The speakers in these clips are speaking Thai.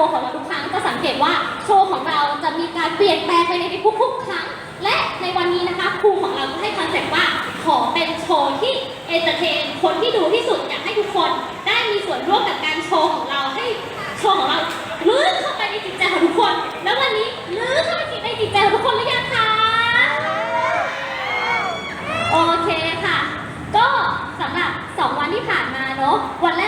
ว์ของเราทุกครั้งจะสังเกตว่าโชว์ของเราจะมีการเปลี่ยนแปลงไปในทุกๆ ครั้ง และในวันนี้นะคะครูของเราให้คอนเซ็ปต์ว่าขอเป็นโชว์ที่เอนเตอร์เทนคนที่ดูที่สุดอยากให้ทุกคนได้มีส่วนร่วมกับการโชว์ของเราให้โชว์ของเราลื้อเข้าไปในจิตใจของทุกคน แล้ววันนี้ลื้อเข้าไปในจิตใจของทุกคนหรือยังคะโอเคค่ะ ก็สำหรับ 2 วันที่ผ่านมาเนาะวันแรก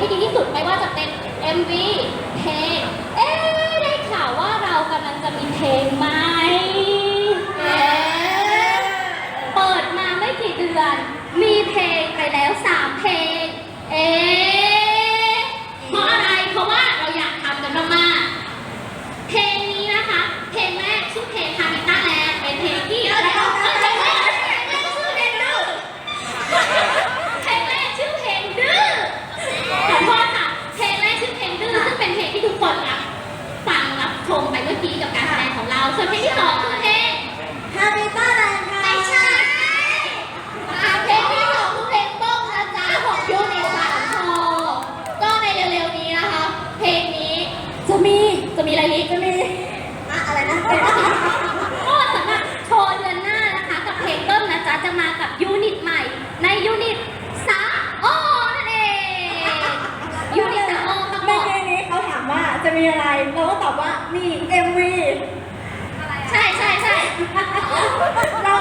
ให้ดีที่สุดไม่ว่าจะเป็น MV เพลงเอ๊ได้ข่าวว่าเรากำลังจะมีเพลงไหมเเปิดมาไม่กี่เดือน มีเพลงเมีอะไร เราก็ตอบว่ามี MV ใช่ใช่ใช่เรา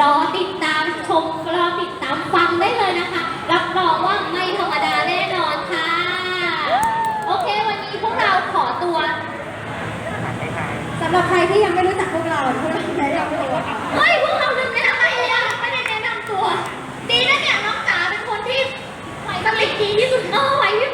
รอติดตามชมรอติดตามฟังได้เลยนะคะ รับรองว่าไม่ธรรมดาแน่นอนค่ะ โอเค วันนี้พวกเราขอตัวสำหรับใครที่ยังไม่รู้จักพวกเราพวกเราแนะนำตัวเฮ้ยพวกเราดึงแนะนำไปเลยอะไม่ได้แนะนำตัว ดีนะเนี่ยน้องจ๋าเป็นคนที่ไหวสลิดีที่สุดเออไหวที่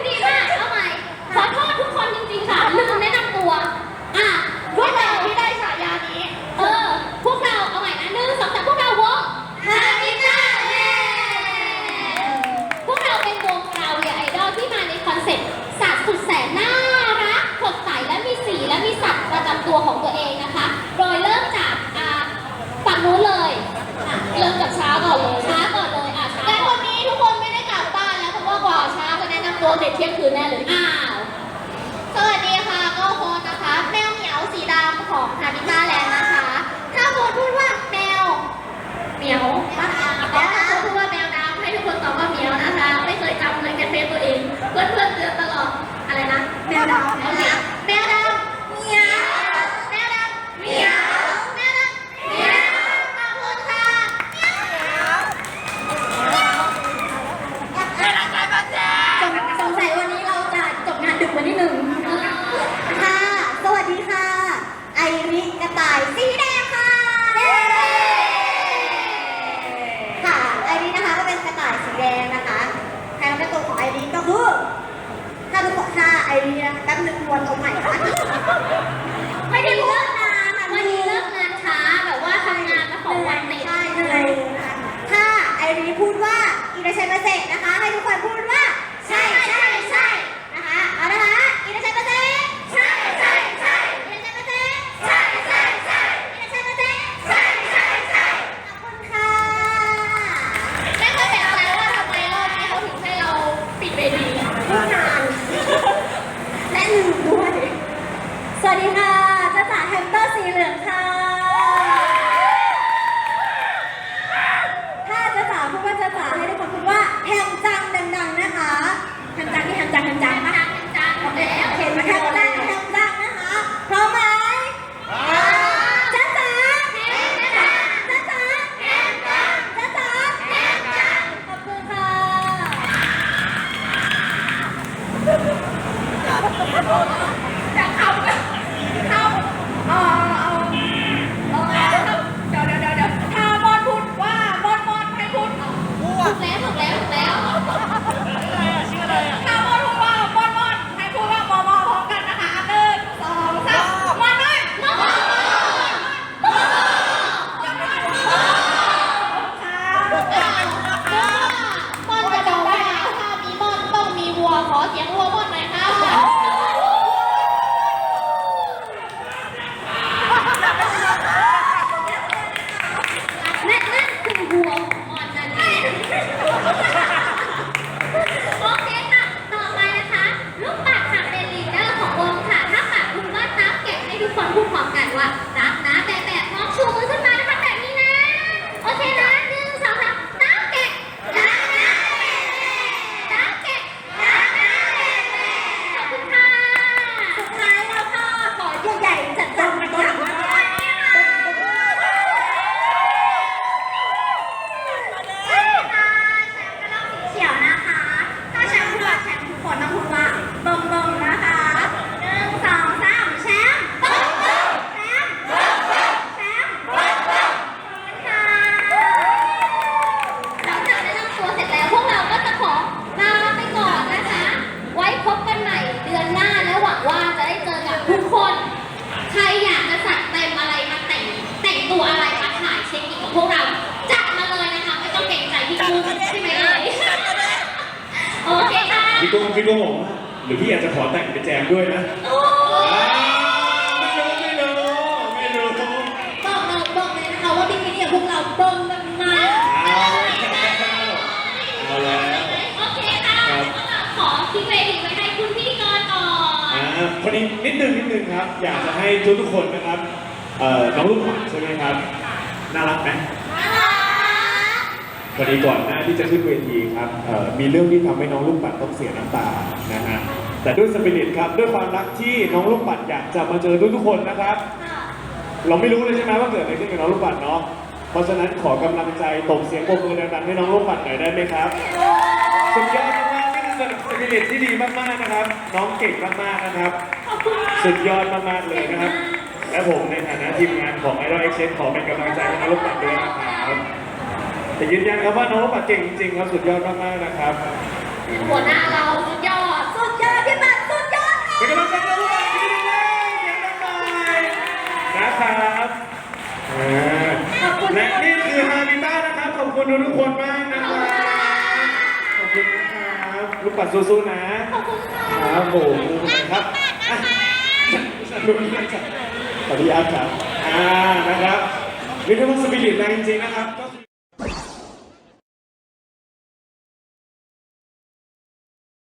กนะคะ ให้ทุกคนพูด พูดพร้อมกันว่า ขอแต่งไปแจมด้วยนะไม่รู้ไม่รู้ไม่รู้บอกเราบอกเลยนะคะว่าบิกินี่พวกเราเบิ้งมาเอาแล้โอเคค่ะขอทิ้เวทีไว้ให้คุณพิธีกรก่อนอ่าคนนี้นิดนึงนิดนึงครับ อยากจะให้ทุกทุกคนนะครับเอ่อน้องลูกหมาใช่ไหมครับน่ารักไหมน่าวันนี้ก่อนหน้าที่จะขึ้นเวทีครับมีเรื่องที่ทำให้น้องลูกปัดต้องเสียน้ำตานะฮะ แต่ด้วยสปิริตครับด้วยความรักที่น้องลูกปัดอยากจะมาเจอทุกทุกคนนะครับ เราไม่รู้เลยใช่ไหมว่าเกิดอะไรขึ้นกับน้องลูกปัดเนาะเพราะฉะนั้นขอกำลังใจตบเสียงโรบมือดังๆให้น้องลูกปัดหน่อยได้ไหมครับสุดยอดมากๆนี่คือสปิริตที่ดีมากๆนะครับ น้องเก่งมากๆนะครับ สุดยอดมากๆเลยนะครับ และผมในฐานะทีมงานของ Idol Exchange ขอเป็นกำลังใจให้น้องลูกปัดด้วยนะครับแต่ยืนยันครับว่าน้องลูกปัดเก่งจริงๆครับสุดยอดมากๆนะครับ หัวหน้าเราสุดยอด สู้ๆนะ ขอบคุณค่ะครับผมครับอะขออนุญาตครับ อ่า นะครับเรียกได้ว่าสปิริตแรงจริงๆนะครับ